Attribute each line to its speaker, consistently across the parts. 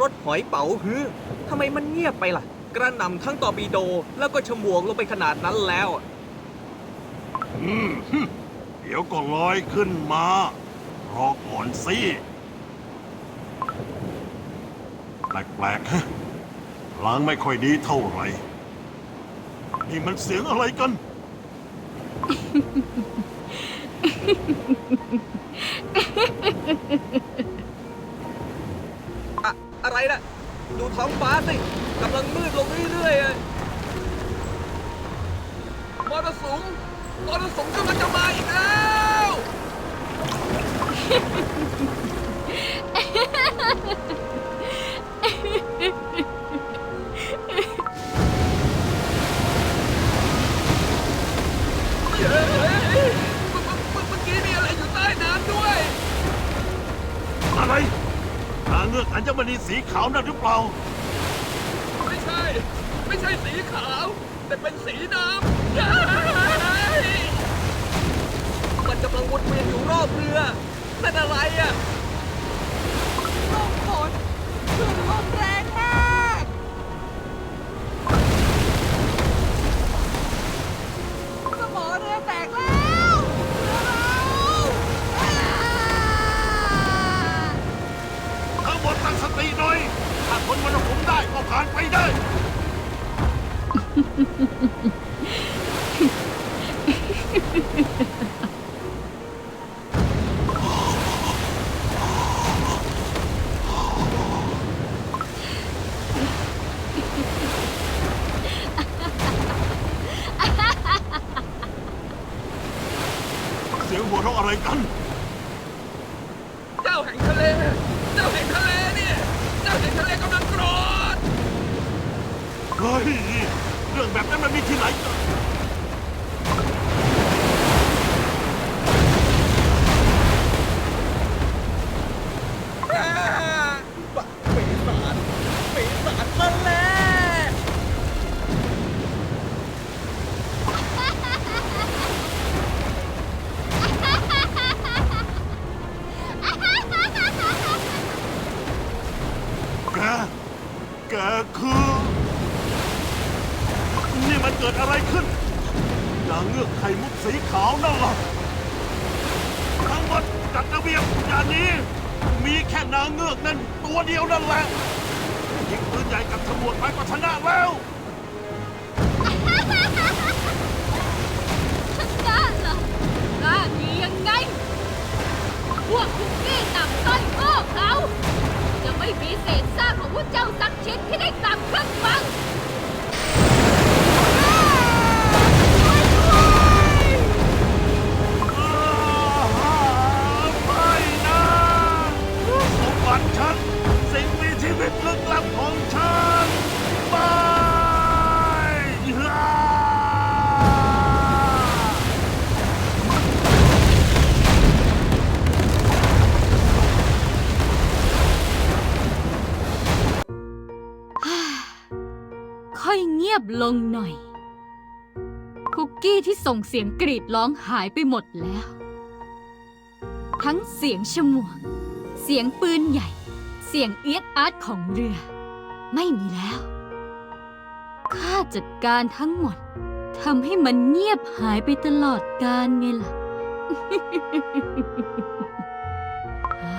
Speaker 1: รถหอยเป๋าฮื้อทำไมมันเงียบไปล่ะ กระหน่ำทั้งตอร์ปิโด แล้วก็ฉมวกลงไปขนาดนั้นแล้ว
Speaker 2: อืมฮึเดี๋ยวก็ลอยขึ้นมา รอก่อนสิ แปลกๆฮะล้างไม่ค่อยดีเท่าไหร่ นี่มันเสียงอะไรกัน
Speaker 1: ท้องฟ้าสิกำลังมืดลงเรื่อยๆอะมรสุมมรสุมกำลังจะมาอีกแล้วเย้เมื่อเมื่อเมื่อกี้มีอะไรอยู่ใต้น้ำด้วย
Speaker 2: อะไรางเงือกอัญมณีสีขาวนั่นหรือเปล่า
Speaker 1: ไม่ใช่ ไม่ใช่สีขาว แต่เป็นสีดำย้ายมันกำลังวนเวียนอยู่รอบเรือนั่นอะไรอะ
Speaker 3: ลมฝนคลื่นลมแรง เฮ้
Speaker 2: ย เรื่องแบบนั้นมันมีที่ไหน ค่นางเงือกนั่นตัวเดียวนั่นแหละยิงปืนใหญ่กับขบวนไปก็ชนะแล้ว
Speaker 3: กล้าเหรอกล้าดียังไง พวกคุกกี้ต่ำต้อยโง่เขาจะไม่มีเศษซากของพวกเจ้าสักชิ้นที่ได้กลับขึ้น
Speaker 2: มา
Speaker 3: ค่อยเงียบลงหน่อย คุกกี้ที่ส่งเสียงกรีดร้องหายไปหมดแล้ว ทั้งเสียงฉมวกเสียงปืนใหญ่ เสียงเอียดอาร์ตของเรือ ไม่มีแล้ว ข้าจัดการทั้งหมดทำให้มันเงียบหายไปตลอดกาลไงล่ะอ่า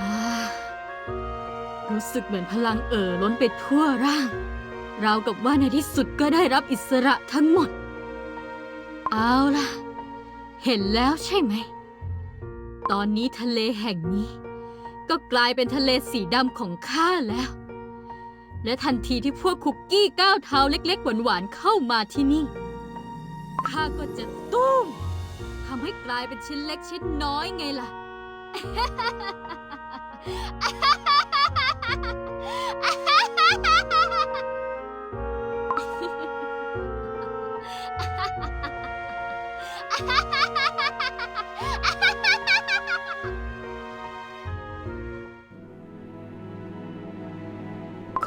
Speaker 3: รู้สึกเหมือนพลังเอ่อล้นไปทั่วร่าง ราวกับว่าในที่สุดก็ได้รับอิสระทั้งหมด เอาล่ะ เห็นแล้วใช่ไหม ตอนนี้ทะเลแห่งนี้ ก็กลายเป็นทะเลสีดำของข้าแล้ว และทันทีที่พวกคุกกี้ก้าวเท้าเล็ก ๆ หวานๆเข้ามาที่นี่ ข้าก็จะตุ้มทำให้กลายเป็นชิ้นเล็กชิ้นน้อยไงล่ะ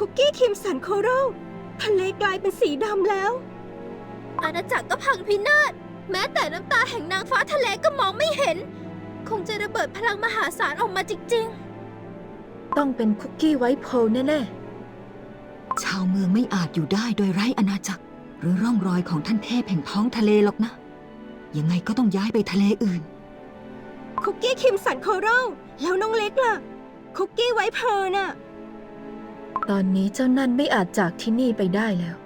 Speaker 4: กกี้คิมสันโคโรลทะเลกลายเป็นสีดำแล้ว
Speaker 5: อาณาจักรก็พังพินาศ แม้แต่น้ำตาแห่งนางฟ้าทะเลก็มองไม่เห็น คงจะระเบิดพลังมหาศาลออกมาจริง
Speaker 4: ต้องเป็นคุกกี้ไวท์โพลแน่
Speaker 6: ชาวเมืองไม่อาจอยู่ได้โดยไร้อาณาจักร หรือร่องรอยของท่านเทพแห่งท้องทะเลหรอกนะ ยังไงก็ต้องย้ายไปทะเลอื่น
Speaker 4: คุกกี้คิมสันโคโรลแล้วน้องเล็กล่ะ คุกกี้ไว้เพลินน่ะ
Speaker 7: ตอนนี้เจ้านั่นไม่อาจจากที่นี่ไปได้แล้ว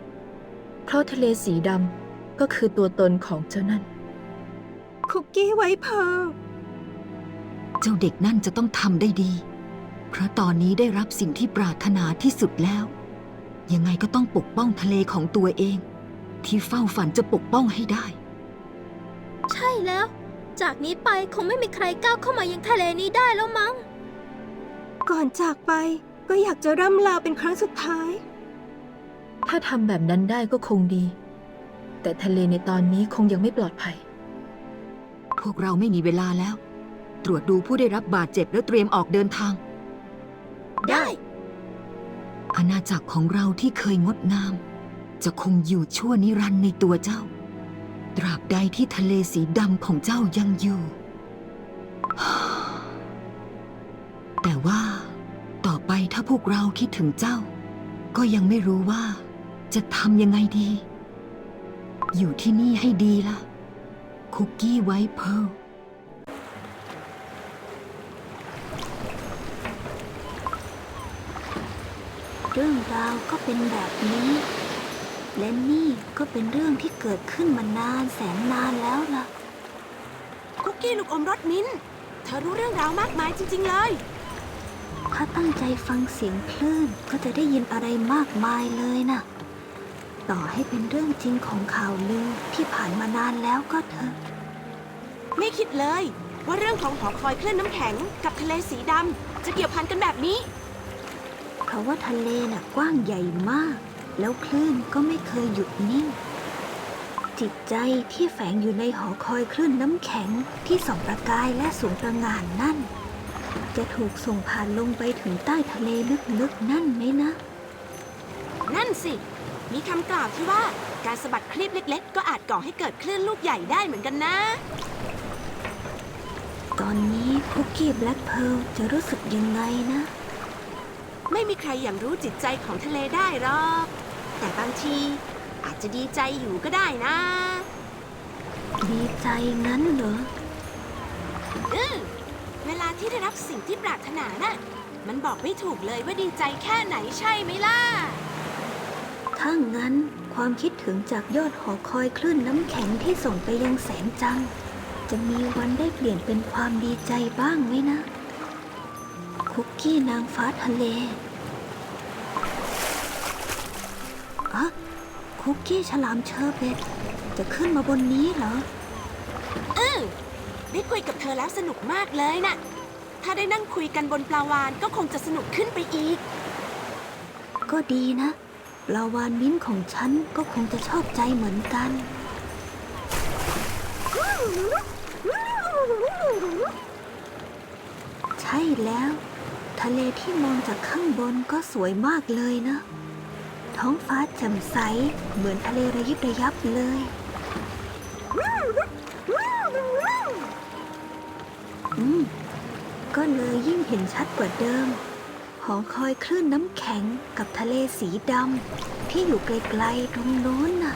Speaker 7: เพราะทะเลสีดำก็คือตัวตนของเจ้านั่น
Speaker 4: คุกกี้ไว้เพลิน
Speaker 6: เจ้าเด็กนั่นจะต้องทำได้ดี เพราะตอนนี้ได้รับสิ่งที่ปรารถนาที่สุดแล้ว ยังไงก็ต้องปกป้องทะเลของตัวเอง ที่เฝ้าฝันจะปกป้องให้ได้
Speaker 5: ใช่แล้ว จากนี้ไปคงไม่มีใครก้าวเข้ามายังทะเลนี้ได้แล้วมั้ง
Speaker 4: ก่อนจากไป ก็อยากจะร่ำลาเป็นครั้งสุดท้าย
Speaker 7: ถ้าทำแบบนั้นได้ก็คงดี แต่ทะเลในตอนนี้คงยังไม่ปลอดภัย
Speaker 6: พวกเราไม่มีเวลาแล้ว ตรวจดูผู้ได้รับบาดเจ็บแล้วเตรียมออกเดินทาง
Speaker 5: ได้
Speaker 6: อาณาจักรของเราที่เคยงดงาม จะคงอยู่ชั่วนิรันดร์ในตัวเจ้า ตราบใดที่ทะเลสีดำของเจ้ายังอยู่ แต่ว่าต่อไปถ้า พวกเราคิดถึงเจ้า ก็ยังไม่รู้ว่า จะทำยังไงดี อยู่ที่นี่ให้ดีล่ะ คุกกี้ไว้เพร์ล
Speaker 8: เรื่องราวก็เป็นแบบนี้ และนี่ก็เป็นเรื่องที่เกิดขึ้นมานานแสนนานแล้วล่ะ
Speaker 4: คุกกี้ลูกอมรสมิ้นท์เธอรู้เรื่องราวมากมายจริง ๆ เลย
Speaker 8: ถ้าตั้งใจฟังเสียงคลื่นก็จะได้ยินอะไรมากมายเลยนะ ต่อให้เป็นเรื่องจริงของข่าวลือที่ผ่านมานานแล้วก็เถอะ
Speaker 4: ไม่คิดเลยว่าเรื่องของหอคอยคลื่นน้ำแข็งกับทะเลสีดำจะเกี่ยวพันกันแบบนี้
Speaker 8: เพราะว่าทะเลน่ะกว้างใหญ่มาก แล้วคลื่นก็ไม่เคยหยุดนิ่ง จิตใจที่แฝงอยู่ในหอคอยคลื่นน้ำแข็งที่ส่องประกายและสูงประงานนั่น จะถูกส่งผ่านลงไปถึงใต้ทะเลลึกๆนั่นไหมนะ
Speaker 4: นั่นสิ มีคำกล่าวที่ว่าการสะบัดคลีบเล็ก ๆ ก็อาจก่อให้เกิดคลื่นลูกใหญ่ได้เหมือนกันนะ
Speaker 8: ตอนนี้คุกกี้แบล็คเพิร์ลจะรู้สึกยังไงนะ
Speaker 4: ไม่มีใครอย่างรู้จิตใจของทะเลได้หรอก แต่บางทีอาจจะดีใจอยู่ก็ได้นะ
Speaker 8: ดีใจงั้นเหรอ
Speaker 4: อืม เวลาที่ได้รับสิ่งที่ปรารถนาน่ะ มันบอกไม่ถูกเลยว่าดีใจแค่ไหนใช่ไหมล่ะ
Speaker 8: ถ้างั้นความคิดถึงจากยอดหอคอยคลื่นน้ำแข็งที่ส่งไปยังแสงจัง จะมีวันได้เปลี่ยนเป็นความดีใจบ้างไหมนะ คุกกี้นางฟ้าทะเลอะคุกกี้ฉลามเชอร์เบตจะขึ้นมาบนนี้เหรอ
Speaker 4: อือ ได้คุยกับเธอแล้วสนุกมากเลยน่ะ ถ้าได้นั่งคุยกันบนปลาวานก็คงจะสนุกขึ้นไปอีก
Speaker 8: ก็ดีนะ ปลาวานมิ้นของฉันก็คงจะชอบใจเหมือนกัน ใช่แล้ว ทะเลที่มองจากข้างบนก็สวยมากเลยนะ ท้องฟ้าแจ่มใสเหมือนทะเลระยิบระยับเลย อืม ก็เลยยิ่งเห็นชัดกว่าเดิม หอคอยคลื่นน้ำแข็งกับทะเลสีดำที่อยู่ไกลๆตรงโน้นน่ะ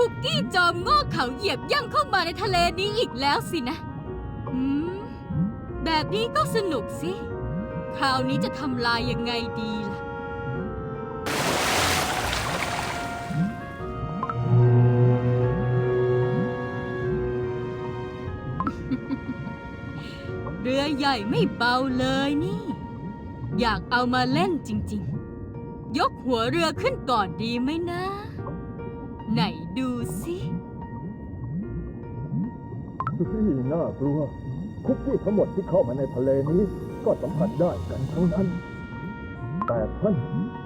Speaker 3: คุกกี้จอมโง่เขาเหยียบย่ำเข้ามาในทะเลนี้อีกแล้วสินะ อืม แบบนี้ก็สนุกสิ คราวนี้จะทำลายยังไงดีล่ะ เรือใหญ่ไม่เบาเลยนี่ อยากเอามาเล่นจริง ๆ ยกหัวเรือขึ้นก่อนดีไหมนะ ไหนดูสิ
Speaker 9: ที่น่ากลัว คุกกี้ทั้งหมดที่เข้ามาในทะเลนี้ ก็สัมผัสได้กันทั้งนั้น แต่ท่าน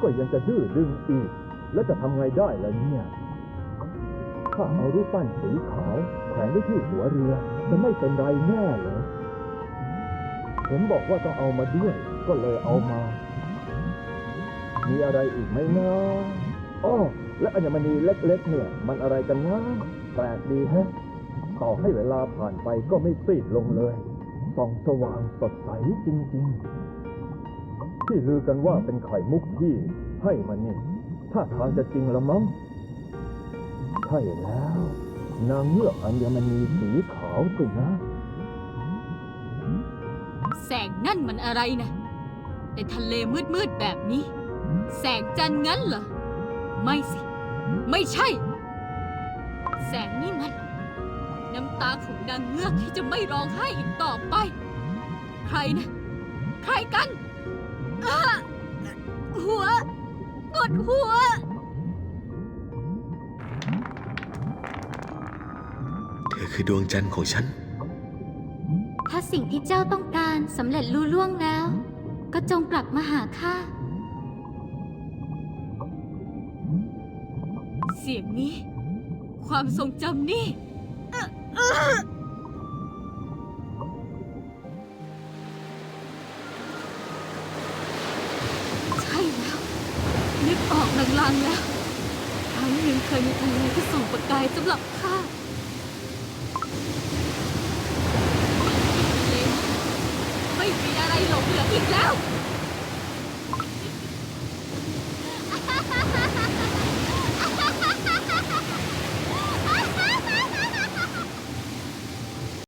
Speaker 9: ก็ยังจะดื้อดึงอีก แล้วจะทำไงได้ล่ะเนี่ย ถ้าเอารูปปั้นสีขาวแขวนไว้ที่หัวเรือ จะไม่เป็นไรแน่เหรอผมบอกว่าต้องเอามาด้วย ก็เลยเอามา มีอะไรอีกไหมนะอ้อ และอัญมณีเล็กๆ เนี่ย มันอะไรกันนะแปลกดีฮะ ต่อให้เวลาผ่านไปก็ไม่ซีดลงเลย ส่องสว่างสดใสจริงๆ ที่ลือกันว่าเป็นไข่มุกที่ให้มันนี่ถ้าทางจะจริงละมั้ง ใช่แล้ว นางเงือกอัญมณีสีขาวสินะ
Speaker 3: แสงนั่นมันอะไรนะในทะเลมืดๆแบบนี้ แสงจันทร์งั้นเหรอ ไม่สิ ไม่ใช่ แสงนี่มัน น้ำตาของนางเงือกที่จะไม่ร้องไห้อีกต่อไป ใครนะ ใครกันอ้าหัวปวดหัว
Speaker 1: เธอคือดวงจันทร์ของฉัน
Speaker 5: ถ้าสิ่งที่เจ้าต้องการสำเร็จลุล่วงแล้ว ก็จงกลับมาหาข้า
Speaker 3: เสียงนี้ ความทรงจำนี่ ใช่แล้ว นึกออกลางๆแล้วครั้งหนึ่งเคยมีทะเลที่ส่องประกายสำหรับข้าทะเลไม่มีอะไรหลงเหลืออีกแล้ว